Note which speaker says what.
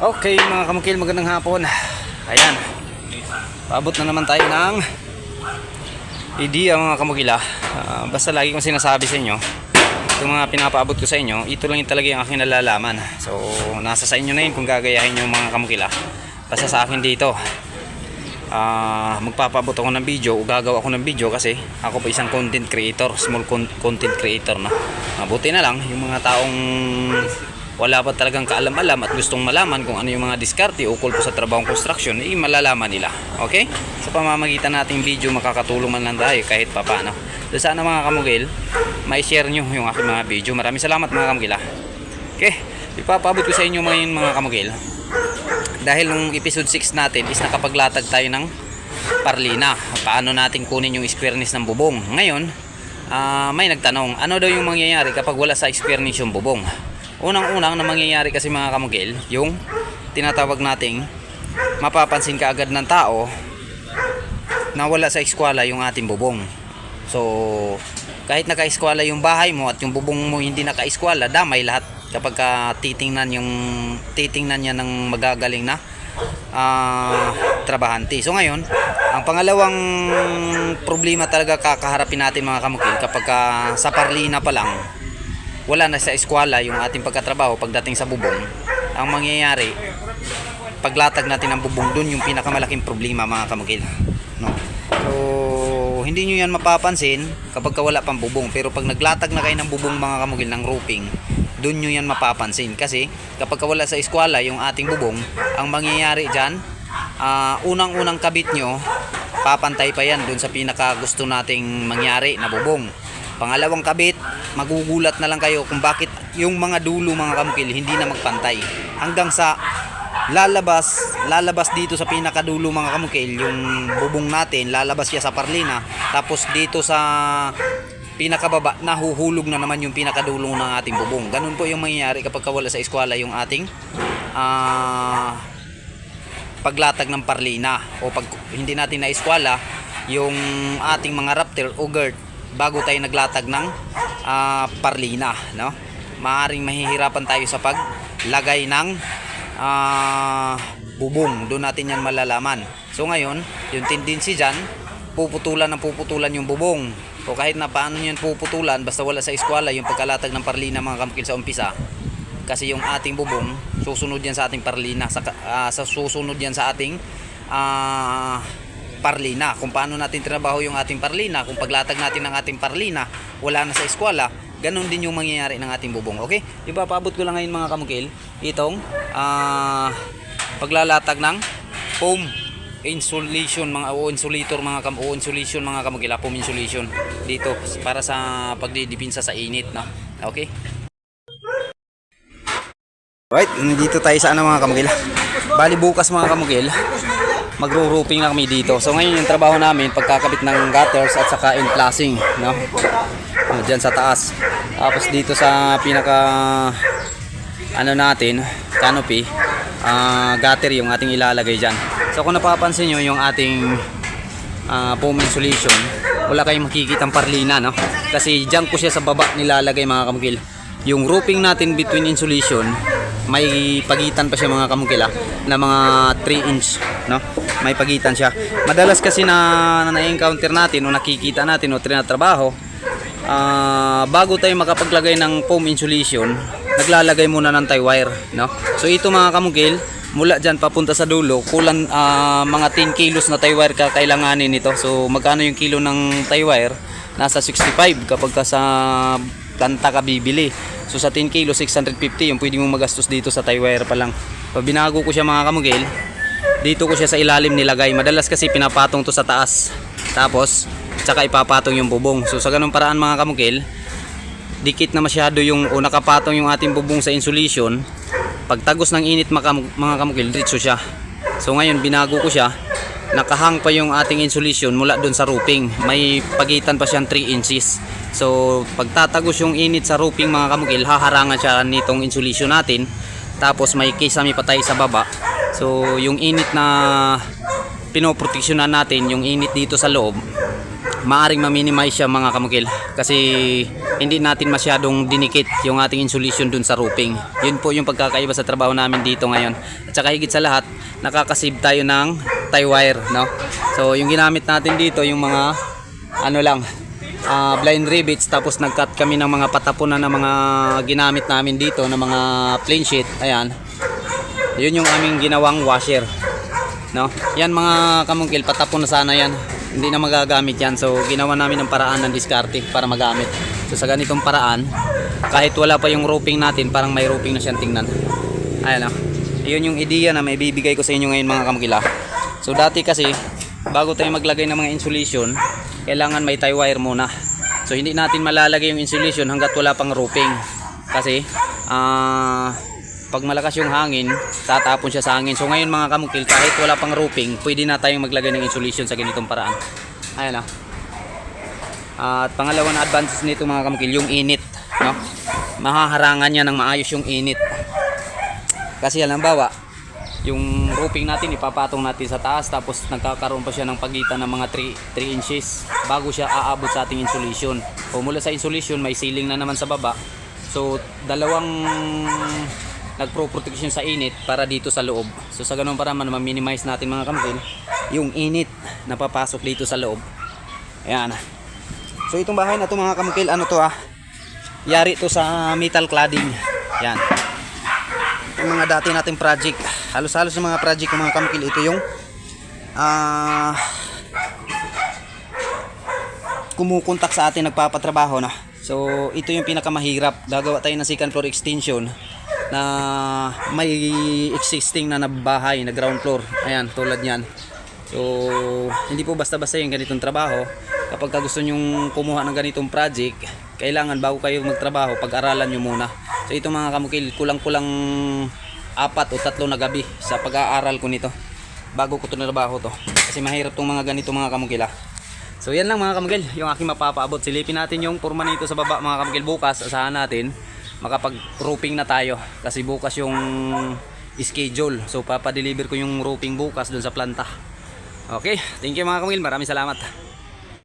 Speaker 1: Okay mga kamukil, magandang hapon. Ayan. Paabot na naman tayo ng idea mga kamukila. Ah, basta lagi kong sinasabi sa inyo, itong mga pinapaabot ko sa inyo, ito lang yung talaga yung aking nalalaman. So, nasa sa inyo na yun kung gagayahin yung mga kamukila. Basta sa akin dito, ah magpapaabot ako ng video o gagawa ako ng video kasi ako po isang content creator, small con- content creator na. Mabuti na lang yung mga taong wala pa talagang kaalam-alam at gustong malaman kung ano yung mga diskarte ukol po sa trabahong construction, eh malalaman nila. Okay? Sa pamamagitan nating video makakatulong man lang tayo kahit papano. So sana mga kamugil, mai-share nyo yung aking mga video. Maraming salamat mga kamugil ah. Okay? Ipapabot ko sa inyo mga mga kamugil dahil nung episode 6 natin is nakapaglatag tayo ng parlina paano natin kunin yung squareness ng bubong ngayon ah, may nagtanong ano daw yung mangyayari kapag wala sa squareness yung bubong unang unang na mangyayari kasi mga kamugil yung tinatawag nating mapapansin ka agad ng tao na wala sa eskwala yung ating bubong so kahit naka-eskwala yung bahay mo at yung bubong mo hindi naka-eskwala damay lahat kapag ka titingnan yung titingnan niya ng magagaling na ah, trabahante. So ngayon, ang pangalawang problema talaga kakaharapin natin mga kamukil kapag ka sa parlina pa lang wala na sa eskwela yung ating pagkatrabaho pagdating sa bubong. Ang mangyayari paglatag natin ng bubong doon yung pinakamalaking problema mga kamukil. No? So, hindi nyo yan mapapansin kapag ka wala pang bubong. Pero pag naglatag na kayo ng bubong mga kamukil ng roofing, doon nyo yan mapapansin. Kasi kapag ka wala sa eskwela yung ating bubong, ang mangyayari dyan, ah, unang-unang kabit nyo, papantay pa yan doon sa pinaka gusto nating mangyari na bubong. Pangalawang kabit, magugulat na lang kayo kung bakit yung mga dulo mga kamukil hindi na magpantay. Hanggang sa lalabas lalabas dito sa pinakadulo mga kamukil yung bubong natin lalabas siya sa parlina tapos dito sa pinakababa nahuhulog na naman yung pinakadulo ng ating bubong ganun po yung mangyayari kapag wala sa eskwela yung ating ah paglatag ng parlina o pag hindi natin na eskwela yung ating mga raptor o girt bago tayo naglatag ng ah, parlina no? Maaring mahihirapan tayo sa paglagay ng ah, bubong. Doon natin yan malalaman. So ngayon yung tendency dyan puputulan ng puputulan yung bubong. O kahit na paano yan puputulan basta wala sa eskwela yung pagkalatag ng parlina mga kamkil sa umpisa. Kasi yung ating bubong susunod yan sa ating parlina. Sa, ah, sa susunod yan sa ating ah, parlina. Kung paano natin trabaho yung ating parlina kung paglatag natin ng ating parlina wala na sa eskwela ganun din yung mangyayari ng ating bubong okay? Ipapabot ko lang ngayon mga kamukil itong ah, paglalatag ng foam insulation mga o insulator mga kam o insulation mga kamukil foam insulation dito para sa pagdidipinsa sa init no? Okay? Right, nandito tayo sa ano mga kamugil. Bali bukas mga kamugil, magro-roofing na kami dito. So ngayon yung trabaho namin, pagkakabit ng gutters at saka enclosing, no? Uh, Diyan sa taas. Tapos dito sa pinaka ano natin, canopy, ah gutter yung ating ilalagay diyan. So kung napapansin nyo yung ating ah, foam insulation, wala kayong makikitang parlina, no? Kasi diyan ko siya sa baba nilalagay mga kamugil. Yung roofing natin between insulation, may pagitan pa siya mga kamukila na mga 3 inch no? May pagitan siya. Madalas kasi na na-encounter natin o nakikita natin o trinatrabaho ah bago tayo makapaglagay ng foam insulation naglalagay muna ng tie wire no? So ito mga kamukil mula dyan papunta sa dulo kulang ah, mga 10 kilos na tie wire kakailanganin nito. So magkano yung kilo ng tie wire? Nasa 65 kapag ka sa planta ka bibili So sa 10 kilo, 650 yung pwede mong magastos dito sa tie wire pa lang. Pag binago ko siya mga kamugil, dito ko siya sa ilalim nilagay. Madalas kasi pinapatong to sa taas. Tapos, tsaka ipapatong yung bubong. So sa ganung paraan mga kamugil, dikit na masyado yung o nakapatong yung ating bubong sa insulation. Pag tagos ng init mga mga kamugil, diretso siya. So ngayon binago ko siya. Nakahang pa yung ating insulation mula doon sa roofing. May pagitan pa siyang 3 inches. So pag tatagos yung init sa roofing mga kamugil, haharangan siya nitong insulation natin. Tapos may kisame pa tayo sa baba. So yung init na pinoproteksyonan natin, yung init dito sa loob, maaring ma-minimize siya mga kamukil kasi hindi natin masyadong dinikit yung ating insulation dun sa roofing. Yun po yung pagkakaiba sa trabaho namin dito ngayon. At saka higit sa lahat, nakakasave tayo ng tie wire, no? So yung ginamit natin dito yung mga ano lang, ah, blind rivets tapos nag-cut kami ng mga patapunan ng mga ginamit namin dito ng mga plain sheet. Ayan. Yun yung aming ginawang washer. No? Yan mga kamungkil, patapon na sana yan. Hindi na magagamit yan. So ginawa namin ng paraan ng diskarte para magamit. So sa ganitong paraan, kahit wala pa yung roofing natin, parang may roofing na siyang tingnan. Ayan o. Yun yung ideya na may bibigay ko sa inyo ngayon mga kamukila. So dati kasi, bago tayo maglagay ng mga insulation, kailangan may tie wire muna. So hindi natin malalagay yung insulation hanggat wala pang roofing. Kasi, ah pag malakas yung hangin, tatapon siya sa hangin. So ngayon mga kamukil, kahit wala pang roofing, pwede na tayong maglagay ng insulation sa ganitong paraan. Ayan na. At pangalawa na advantage nito mga kamukil, yung init. No? Mahaharangan niya ng maayos yung init. Kasi halimbawa, yung roofing natin ipapatong natin sa taas tapos nagkakaroon pa siya ng pagitan ng mga 3, 3 inches bago siya aabot sa ating insulation. O mula sa insulation may ceiling na naman sa baba. So dalawang nagpro-protection sa init para dito sa loob. So sa ganun para man ma-minimize natin mga kamkil yung init na papasok dito sa loob. Ayan. So itong bahay na to mga kamkil ano to ah? Yari to sa metal cladding. Yan. Yung mga dati nating project. Halos-halos ng mga project ng mga kamkil ito yung ah kumukontak sa atin nagpapatrabaho na. So ito yung pinakamahirap. Gagawa tayo ng second floor extension na may existing na nabahay na ground floor. Ayan, tulad niyan. So, hindi po basta-basta yung ganitong trabaho. Kapag ka gusto nyong kumuha ng ganitong project, kailangan bago kayo magtrabaho, pag-aralan nyo muna. So, ito mga kamukil, kulang-kulang apat o tatlo na gabi sa pag-aaral ko nito. Bago ko ito trabaho to. Kasi mahirap tong mga ganito mga kamukila. So, yan lang mga kamukil, yung aking mapapaabot. Silipin natin yung forma nito sa baba mga kamukil bukas. Asahan natin makapag-roofing na tayo kasi bukas yung schedule. So papadeliver ko yung roofing bukas dun sa planta. Okay, thank you mga kamil. Maraming salamat.